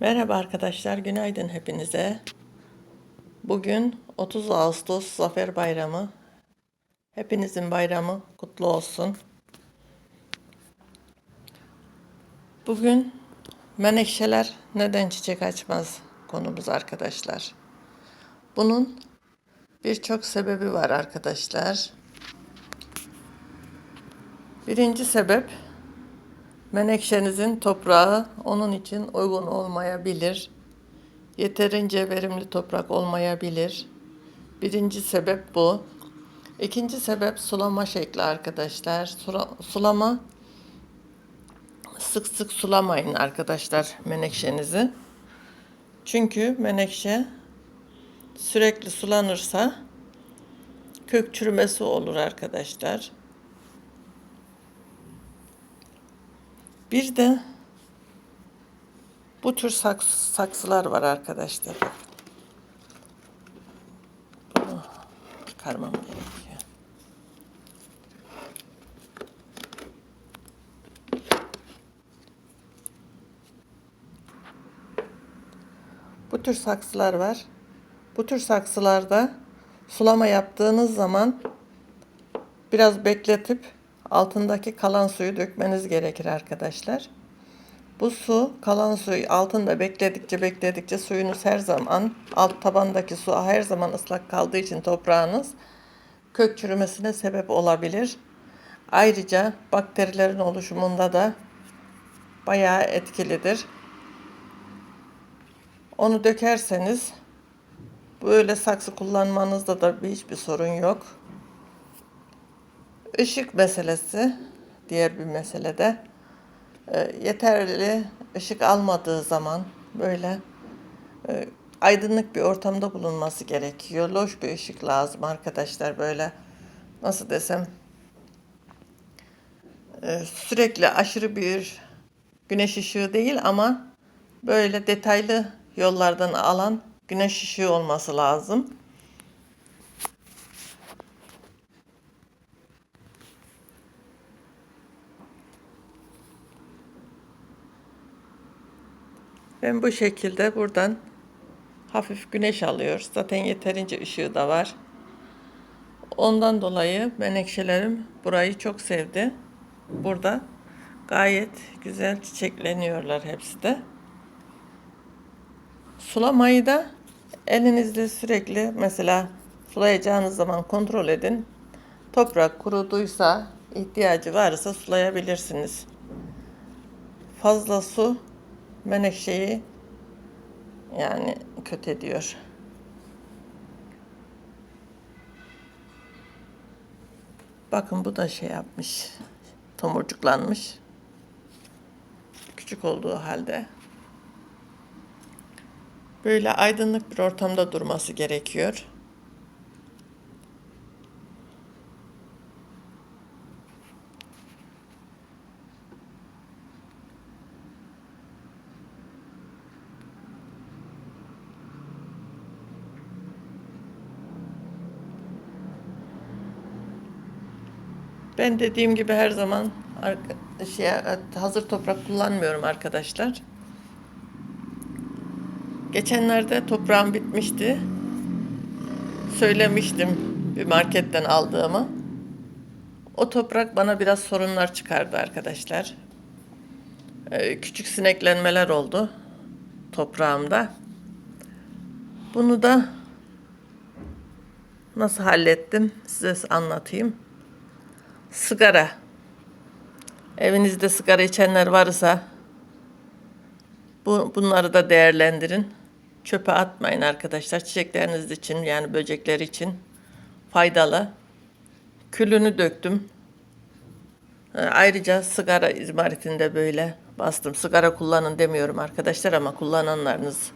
Merhaba arkadaşlar, günaydın hepinize. Bugün 30 Ağustos Zafer Bayramı. Hepinizin bayramı kutlu olsun. Bugün menekşeler neden çiçek açmaz konumuz arkadaşlar. Bunun birçok sebebi var arkadaşlar. Birinci sebep menekşenizin toprağı onun için uygun olmayabilir. Yeterince verimli toprak olmayabilir. Birinci sebep bu. İkinci sebep sulama şekli arkadaşlar. Sula- sulama sık sık sulamayın arkadaşlar menekşenizi. Çünkü menekşe sürekli sulanırsa kök çürümesi olur arkadaşlar. Bir de bu tür saks saksılar var arkadaşlar. Bunu çıkarmam gerekiyor. Bu tür saksılar var. Bu tür saksılarda sulama yaptığınız zaman biraz bekletip altındaki kalan suyu dökmeniz gerekir arkadaşlar. Bu su kalan suyu altında bekledikçe bekledikçe suyunuz her zaman alt tabandaki su her zaman ıslak kaldığı için toprağınız kök çürümesine sebep olabilir. Ayrıca bakterilerin oluşumunda da bayağı etkilidir. Onu dökerseniz böyle saksı kullanmanızda da bir hiçbir sorun yok. Işık meselesi diğer bir mesele de e, yeterli ışık almadığı zaman böyle e, aydınlık bir ortamda bulunması gerekiyor. Loş bir ışık lazım arkadaşlar böyle nasıl desem e, sürekli aşırı bir güneş ışığı değil ama böyle detaylı yollardan alan güneş ışığı olması lazım. Ben bu şekilde buradan hafif güneş alıyor. Zaten yeterince ışığı da var. Ondan dolayı menekşelerim burayı çok sevdi. Burada gayet güzel çiçekleniyorlar hepsi de. Sulamayı da elinizle sürekli mesela sulayacağınız zaman kontrol edin. Toprak kuruduysa, ihtiyacı varsa sulayabilirsiniz. Fazla su menekşeyi yani kötü ediyor. Bakın bu da şey yapmış. Tomurcuklanmış. Küçük olduğu halde. Böyle aydınlık bir ortamda durması gerekiyor. Ben dediğim gibi her zaman şey, hazır toprak kullanmıyorum arkadaşlar. Geçenlerde toprağım bitmişti. Söylemiştim bir marketten aldığımı. O toprak bana biraz sorunlar çıkardı arkadaşlar. Ee, küçük sineklenmeler oldu toprağımda. Bunu da nasıl hallettim size anlatayım. Sigara. Evinizde sigara içenler varsa bu, bunları da değerlendirin. Çöpe atmayın arkadaşlar. Çiçekleriniz için yani böcekler için faydalı. Külünü döktüm. Ee, Ayrıca sigara izmaritinde böyle bastım. Sigara kullanın demiyorum arkadaşlar ama kullananlarınız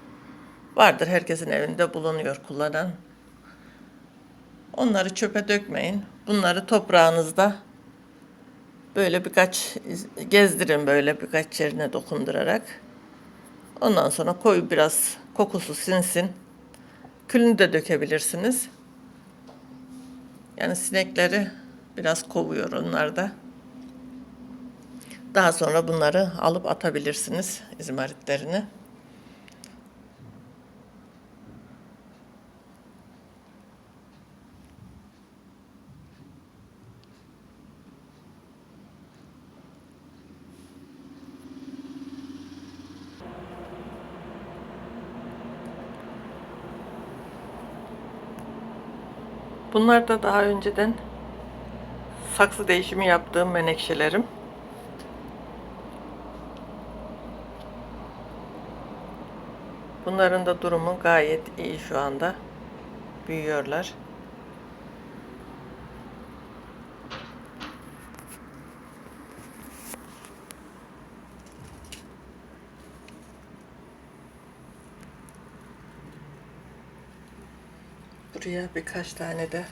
vardır. Herkesin evinde bulunuyor kullanan. Onları çöpe dökmeyin. Bunları toprağınızda böyle birkaç gezdirin böyle birkaç yerine dokundurarak. Ondan sonra koy biraz kokusu sinsin. Külünü de dökebilirsiniz. Yani sinekleri biraz kovuyor onlar da. Daha sonra bunları alıp atabilirsiniz izmaritlerini. Bunlar da daha önceden saksı değişimi yaptığım menekşelerim. Bunların da durumu gayet iyi şu anda. Büyüyorlar. Buraya birkaç tane de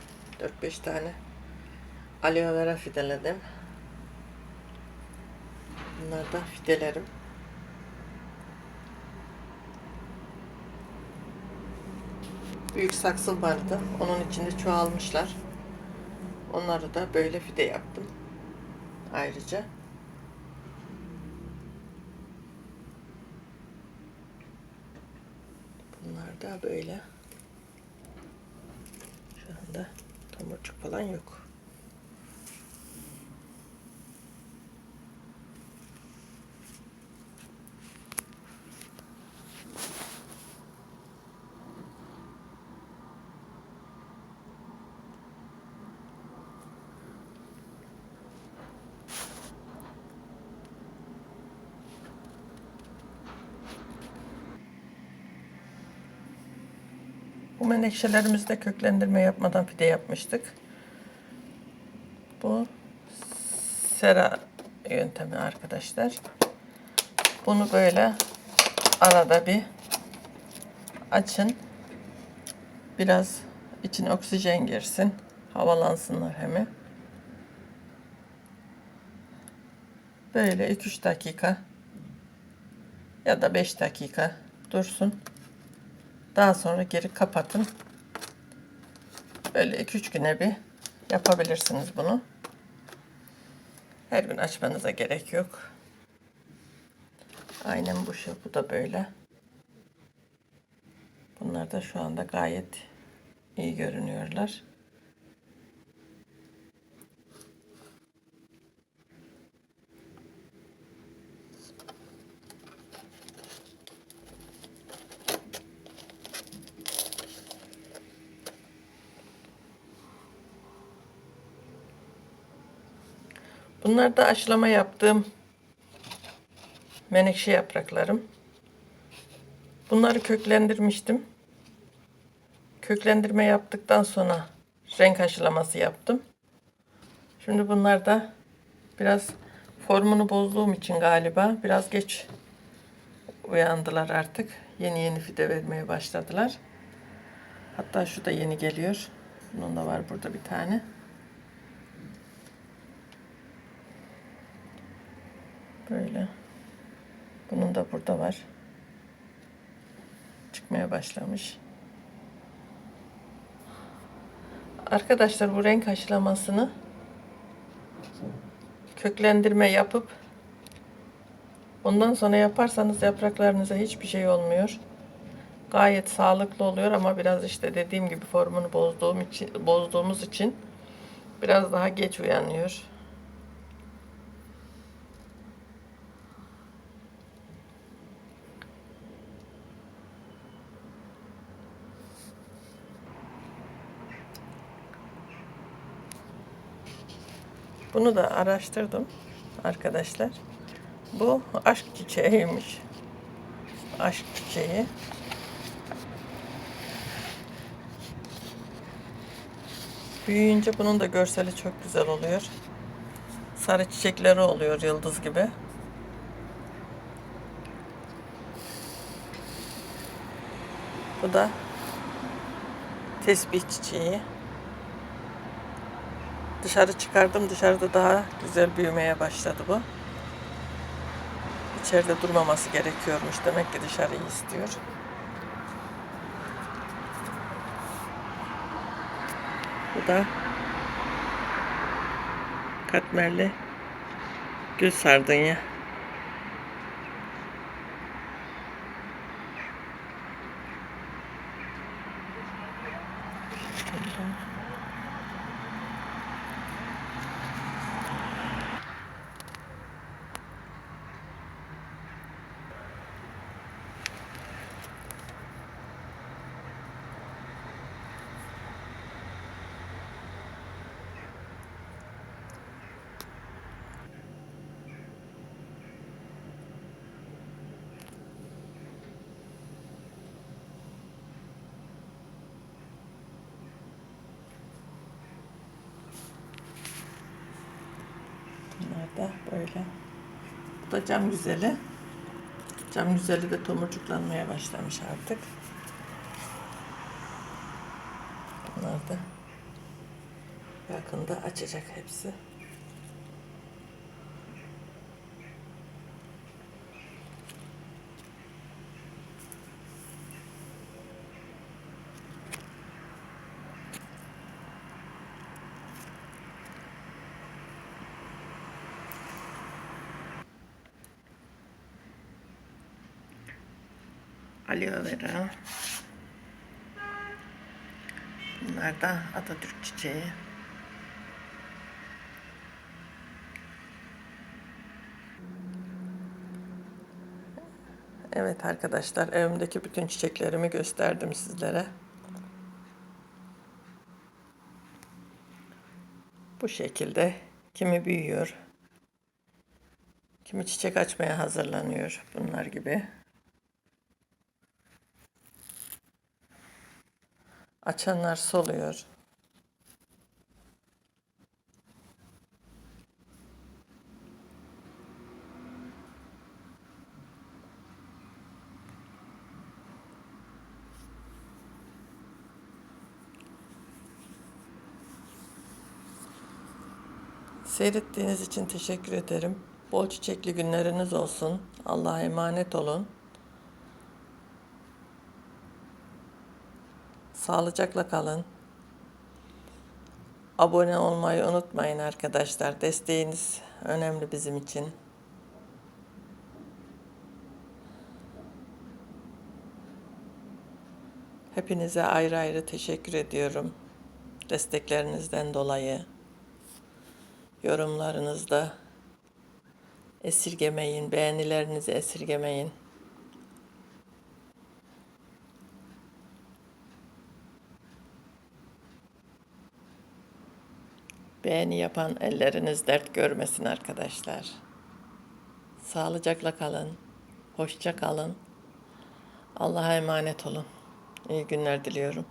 4-5 tane aloe vera fideledim. Bunlar da fidelerim. Büyük saksım vardı. Onun içinde çoğalmışlar. Onları da böyle fide yaptım. Ayrıca. Bunlar da böyle. Anda tomurcuk falan yok. Menekşelerimizde köklendirme yapmadan fide yapmıştık. Bu sera yöntemi arkadaşlar. Bunu böyle arada bir açın. Biraz içine oksijen girsin. Havalansınlar hem. Böyle 2-3 dakika ya da 5 dakika dursun. Daha sonra geri kapatın. Böyle 2-3 güne bir yapabilirsiniz bunu. Her gün açmanıza gerek yok. Aynen bu şey. Bu da böyle. Bunlar da şu anda gayet iyi görünüyorlar. Bunlar da aşılama yaptığım menekşe yapraklarım. Bunları köklendirmiştim. Köklendirme yaptıktan sonra renk aşılaması yaptım. Şimdi bunlar da biraz formunu bozduğum için galiba biraz geç uyandılar artık. Yeni yeni fide vermeye başladılar. Hatta şu da yeni geliyor. Bunun da var burada bir tane. Böyle. Bunun da burada var. Çıkmaya başlamış. Arkadaşlar bu renk aşılamasını köklendirme yapıp ondan sonra yaparsanız yapraklarınıza hiçbir şey olmuyor. Gayet sağlıklı oluyor ama biraz işte dediğim gibi formunu bozduğum için bozduğumuz için biraz daha geç uyanıyor. Bunu da araştırdım arkadaşlar. Bu aşk çiçeğiymiş. Aşk çiçeği. Büyüyünce bunun da görseli çok güzel oluyor. Sarı çiçekleri oluyor yıldız gibi. Bu da tesbih çiçeği. Dışarı çıkardım. Dışarıda daha güzel büyümeye başladı bu. İçeride durmaması gerekiyormuş. Demek ki dışarıyı istiyor. Bu da katmerli gül sardunya. Da böyle. Bu da cam güzeli. Cam güzeli de tomurcuklanmaya başlamış artık. Bunlar da yakında açacak hepsi. Aloe vera. Bunlar da Atatürk çiçeği. Evet arkadaşlar evimdeki bütün çiçeklerimi gösterdim sizlere. Bu şekilde kimi büyüyor, kimi çiçek açmaya hazırlanıyor bunlar gibi. Açanlar soluyor. Seyrettiğiniz için teşekkür ederim. Bol çiçekli günleriniz olsun. Allah'a emanet olun. Sağlıcakla kalın. Abone olmayı unutmayın arkadaşlar. Desteğiniz önemli bizim için. Hepinize ayrı ayrı teşekkür ediyorum. Desteklerinizden dolayı. Yorumlarınızda esirgemeyin, beğenilerinizi esirgemeyin. Beğeni yapan elleriniz dert görmesin arkadaşlar. Sağlıcakla kalın. Hoşça kalın. Allah'a emanet olun. İyi günler diliyorum.